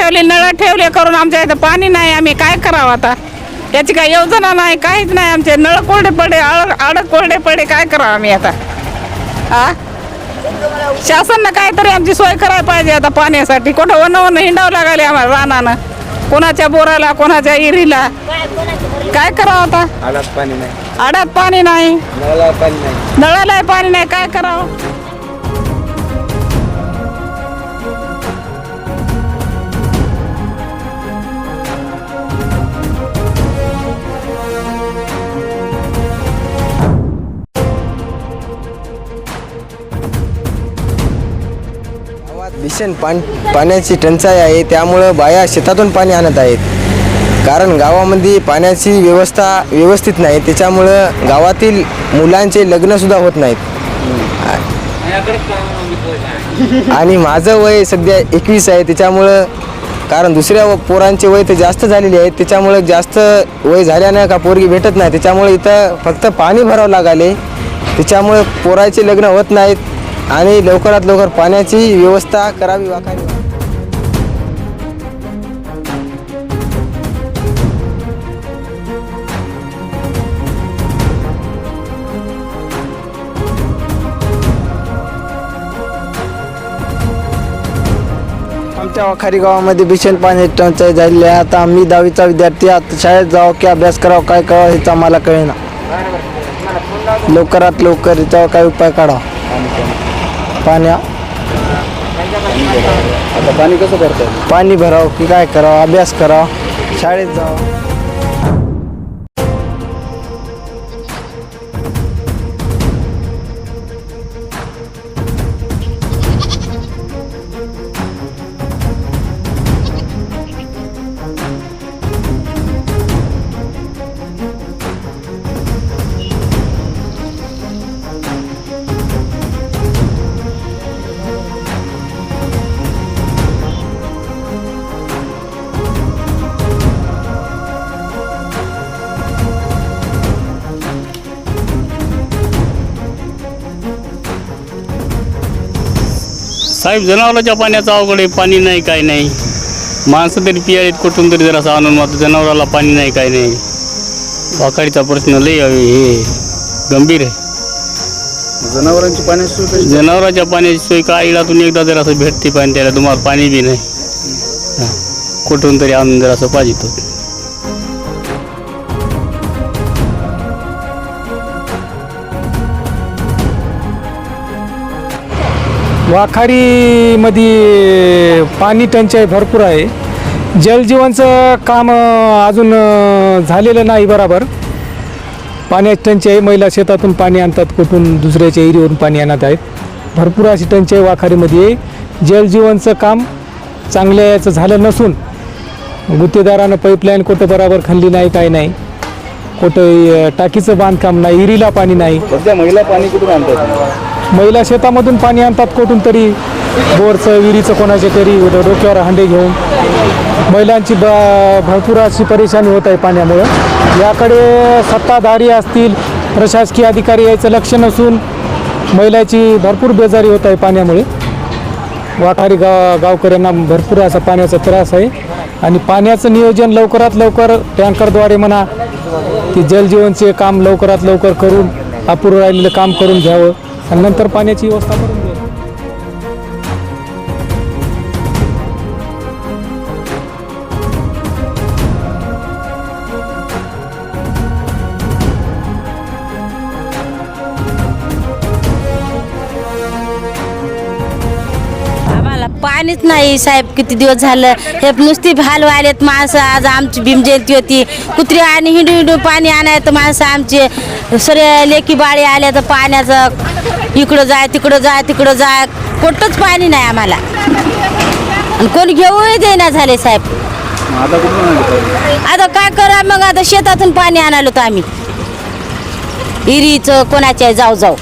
ठेवले नळ ठेवले करून आमच्या इथं पाणी नाही आम्ही काय करावं आता? याची काय योजना नाही काहीच नाही आमचे नळ कोरडे पडे आळ आडत कोरडे पडे काय करावं आम्ही आता? हा शासननं काहीतरी आमची सोय करायला पाहिजे आता पाण्यासाठी. कुठं वन वन हिंडावं लागले आम्हाला रानानं. कोणाच्या बोराला कोणाच्या इरीला. काय करावं आता? आडात पाणी नाही. आडात पाणी नाही. नळाला पाणी नाही. नळाला पाणी नाही काय करावं? भीषण पाण पाण्याची टंचाई आहे त्यामुळं बाया शेतातून पाणी आणत आहेत. कारण गावामध्ये पाण्याची व्यवस्था व्यवस्थित नाही त्याच्यामुळं गावातील मुलांचे लग्नसुद्धा होत नाहीत. आणि माझं वय सध्या एकवीस आहे त्याच्यामुळं कारण दुसऱ्या व- पोरांचे वय तर जास्त झालेले आहेत त्याच्यामुळं जास्त वय झाल्यानं का पोरगी भेटत नाही त्याच्यामुळे इथं फक्त पाणी भरावं लागाले. त्याच्यामुळे पोराचे लग्न होत नाहीत. आणि लवकरात लवकर पाण्याची व्यवस्था करावी वाकावी आमच्या वाखारी गावामध्ये भीषण पाण्याची टंचाई झालेली आहे. आता आम्ही दहावीचा विद्यार्थी आता शाळेत जावं की अभ्यास करावं काय करावं हेच आम्हाला कळेना. लवकरात लवकर याच्यावर काय उपाय काढावा. पाण्या. आता पाणी कसं भरतं पाणी भरावं की काय करावं? अभ्यास करावा. शाळेत जावं. साहेब जनावरांच्या पाण्याचा अवघड आहे पाणी नाही काय नाही. माणसं तरी पियाळीत कुठून तरी जरासं आणून मात्र जनावराला पाणी नाही काय नाही. वाकाडीचा प्रश्न लय हे गंभीर आहे. जनावरांची पाण्याची सोय कशी? जनावरांच्या पाण्याची सोय का इडातून एकदा जर असं भेटते पाणी त्याला तुम्हाला पाणी बी नाही. हा. कुठून तरी आणून जर असं पाहिजे तो वाखारीमध्ये पाणी टंचाई भरपूर आहे. जलजीवनचं काम अजून झालेलं नाही बरोबर. पाण्याची टंचाई महिला शेतातून पाणी आणतात कुठून दुसऱ्याच्या एरीवरून पाणी आणत आहेत. भरपूर अशी टंचाई वाखारीमध्ये जलजीवनचं काम चांगल्या याचं झालं नसून गुत्तेदारानं पाईपलाईन कुठं बरोबर खणली नाही काय नाही. कुठं टाकीचं बांधकाम नाही इरीला पाणी नाही. सध्या महिला पाणी कुठून आणतात? महिला शेतामधून पाणी आणतात कुठून तरी. बोरचं विहिरीचं कोणाच्या तरी डोक्यावर हांडे घेऊन. महिलांची ब भरपूर अशी परेशानी होत आहे पाण्यामुळं. याकडे सत्ताधारी असतील प्रशासकीय अधिकारी याचं लक्ष नसून महिलाची भरपूर बेजारी होत आहे पाण्यामुळे. वाठारी गाव गावकऱ्यांना भरपूर असा पाण्याचा त्रास आहे. आणि पाण्याचं नियोजन लवकरात लवकर टँकरद्वारे म्हणा की जलजीवनचे काम लवकरात लवकर करून अपुरं राहिलेलं काम करून घ्यावं. आणि नंतर पाण्याची व्यवस्था करून पाणीच नाही साहेब किती दिवस झालं? हे नुसती भाल आलेत माणसं. आज आमची भीम जयंती होती. कुत्री आणि हिंडू हिंडू पाणी आणायचं माणसं आमचे सगळे लेकी बाळी आल्या तर पाण्याचं इकडं जाय तिकडं जाय तिकडं जाय कुठंच पाणी नाही आम्हाला. आणि कोणी घेऊही देना झाले साहेब? आता काय करा मग? आता शेतातून पाणी आणालो तर आम्ही. इरीचं कोणाच्या जाऊ जाऊ.